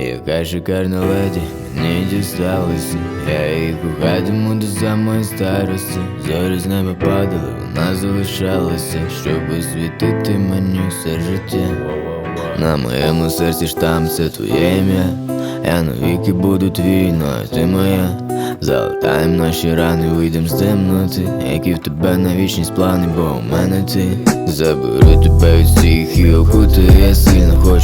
Яка шикарна леді мені дісталася Я її кохатиму до самої старості Зорі з неба падали, вона залишалася Щоб освітити мені все життя На моєму серці штамп це твоє ім'я Я навіки буду твій, ну а ти моя. Залатаєм наші рани, вийдем з темноти Які в тебе на вічність плани, бо у мене ти Заберу тебе від всіх і окутаю Я сильно хочу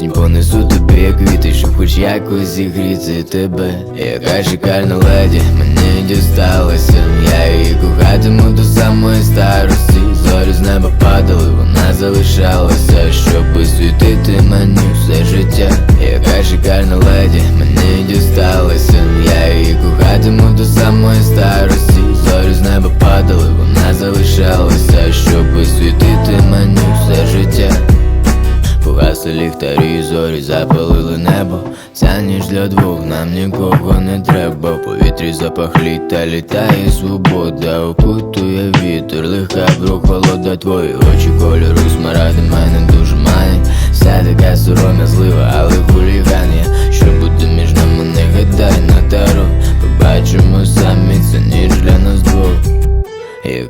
осінь Понесу тобі як квіти, щоб хоч якось зігріти тебе. Яка шикарна леді мені дісталася. Я її кохатиму до самої старості. Зорі з неба падали, вона залишалася, щоб освітити мені все життя. Яка шикарна леді мені дісталася. Я її кохатиму до самої старості. Зорі з неба падали, вона залишалася, щоб Ліхтарі, зорі запалили небо. Ця ніч для двох нам нікого не треба. В повітрі запах літа літає свобода, окутує вітер, легка прохолода Твої очі кольору смаради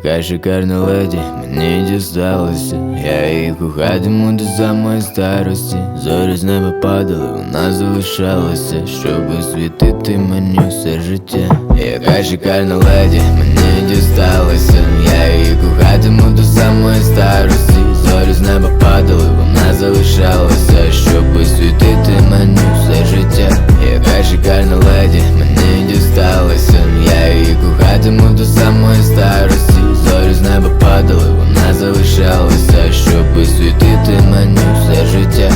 яка шикарна леді мені дісталася Я її кохатиму до самої старості Зорі з неба падали, вона залишалася Щоб освітити мені все життя Яка шикарна леді мені дісталася Я її кохатиму до самої старості Зорі з неба падали, вона залишалася Щоб освітити залишалася Щоб освітити мені все життя